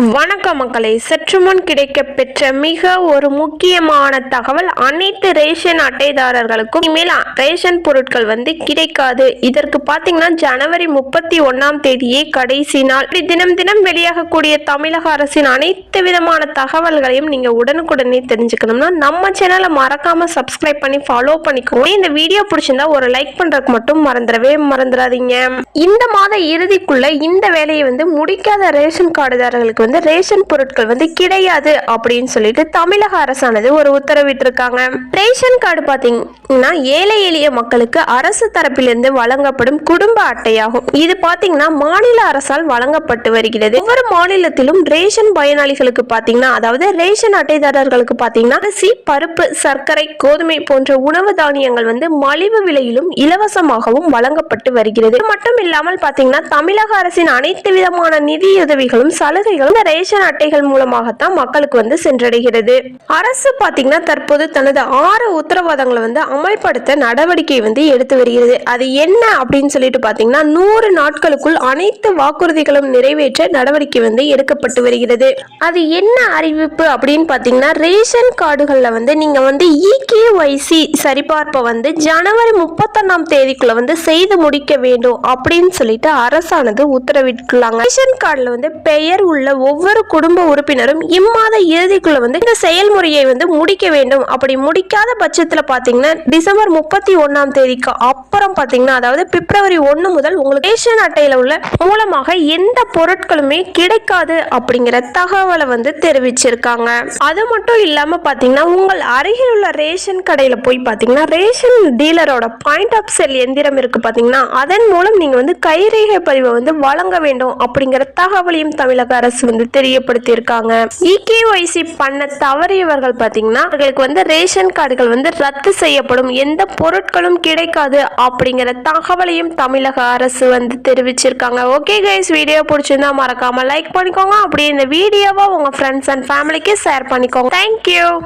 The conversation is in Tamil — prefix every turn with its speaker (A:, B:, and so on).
A: வணக்கம் மக்களை. சற்று முன் கிடைக்க பெற்ற மிக ஒரு முக்கியமான தகவல் அனைத்து ரேஷன் அட்டைதாரர்களுக்கும் இனிமேல் ரேஷன் பொருட்கள் வந்து கிடைக்காது. இதற்கு பார்த்தீங்கன்னா ஜனவரி முப்பத்தி ஒன்னாம் தேதியே கடைசி நாள். இப்படி தினம் தினம் வெளியாகக்கூடிய தமிழக அரசின் அனைத்து விதமான தகவல்களையும் நீங்க உடனுக்குடனே தெரிஞ்சுக்கணும்னா நம்ம சேனலை மறக்காம சப்ஸ்கிரைப் பண்ணி ஃபாலோ பண்ணிக்கோங்க. இந்த வீடியோ பிடிச்சிருந்தா ஒரு லைக் பண்றதுக்கு மட்டும் மறந்துடவே மறந்துடாதீங்க. இந்த மாத இறுதிக்குள்ள இந்த வேலையை வந்து முடிக்காத ரேஷன் கார்டுதாரர்களுக்கு வந்து ரேஷன் பொருட்கள் வந்து கிடையாது அப்படின்னு சொல்லிட்டு தமிழக அரசானது ஒரு உத்தரவிட்டிருக்காங்க. ரேஷன் கார்டு பார்த்தீங்கன்னா ஏழை எளிய மக்களுக்கு அரசு தரப்பிலிருந்து வழங்கப்படும் குடும்ப அட்டையாகும். இது பார்த்தீங்கன்னா மாநில அரசால் வழங்கப்பட்டு வருகிறது. ஒவ்வொரு மாநிலத்திலும் ரேஷன் பயனாளிகளுக்கு பார்த்தீங்கன்னா அதாவது ரேஷன் அட்டைதாரர்களுக்கு பார்த்தீங்கன்னா அரிசி பருப்பு சர்க்கரை கோதுமை போன்ற உணவு தானியங்கள் வந்து மலிவு விலையிலும் இலவசமாகவும் வழங்கப்பட்டு வருகிறது. மட்டும் இல்லாமல் பார்த்தீங்கன்னா தமிழக அரசின் அனைத்து விதமான நிதியுதவிகளும் சலுகைகளும் இந்த ரேஷன் அட்டைகள் மூலமாகத்தான் மக்களுக்கு வந்து சென்றடைகிறது. அரசு பாத்தீங்கன்னா தற்போது தனது ஆறு உத்தரவாதங்களை வந்து அமல்படுத்த நடவடிக்கை வந்து எடுத்து வருகிறது. அது என்ன அப்படின்னு சொல்லிட்டு பாத்தீங்கன்னா நூறு நாட்களுக்குள் அனைத்து வாக்குறுதிகளும் நிறைவேற்ற நடவடிக்கை வந்து எடுக்கப்பட்டு வருகிறது. அது என்ன அறிவிப்பு அப்படின்னு பாத்தீங்கன்னா ரேஷன் கார்டுகள்ல வந்து நீங்க வந்து இகேஒய்சி சரிபார்ப்பை வந்து ஜனவரி முப்பத்தொன்னாம் தேதிக்குள்ள வந்து செய்து முடிக்க வேண்டும் அப்படின்னு சொல்லிட்டு அரசானது உத்தரவிட்டுள்ளாங்க. ரேஷன் கார்டுல வந்து பெயர் உள்ள ஒவ்வொரு குடும்ப உறுப்பினரும் இம்மாத இறுதிக்குள்ள வந்து இந்த செயல்முறையை வந்து முடிக்க வேண்டும். அப்படி முடிக்காத பட்சத்துல பாத்தீங்கன்னா டிசம்பர் முப்பத்தி ஒன்னாம் தேதிக்கு அப்புறம் பாத்தீங்கன்னா அதாவது பிப்ரவரி ஒன்னு முதல் உங்களுக்கு ரேஷன் அட்டையில உள்ள மூலமாக எந்த பொருட்களுமே கிடைக்காது அப்படிங்கிற தகவலை வந்து தெரிவிச்சிருக்காங்க. அது மட்டும் இல்லாம பாத்தீங்கன்னா உங்கள் அருகில் உள்ள ரேஷன் கடையில போய் பாத்தீங்கன்னா ரேஷன் டீலரோட பாயிண்ட் ஆஃப் செல் எந்திரம் இருக்கு பாத்தீங்கன்னா அதன் மூலம் நீங்க வந்து கைரேகை பதிவை வந்து வழங்க வேண்டும் அப்படிங்கிற தகவலையும் தமிழக அரசு வந்து தெரியப்படுத்தியிருக்காங்க. இகேஒய்சி பண்ண தவறியவர்கள் பார்த்தீங்கன்னா அவர்களுக்கு வந்து ரேஷன் கார்டுகள் வந்து ரத்து செய்யப்படும். எந்த பொருட்களும் கிடைக்காது அப்படிங்கிற தகவலையும் தமிழக அரசு வந்து தெரிவிச்சிருக்காங்க. ஓகே கைஸ் வீடியோ பிடிச்சிருந்தா மறக்காம லைக் பண்ணிக்கோங்க. அப்படியே இந்த வீடியோவை உங்க ஃப்ரெண்ட்ஸ் அண்ட் ஃபேமிலிக்கு ஷேர் பண்ணிக்கோங்க. Thank you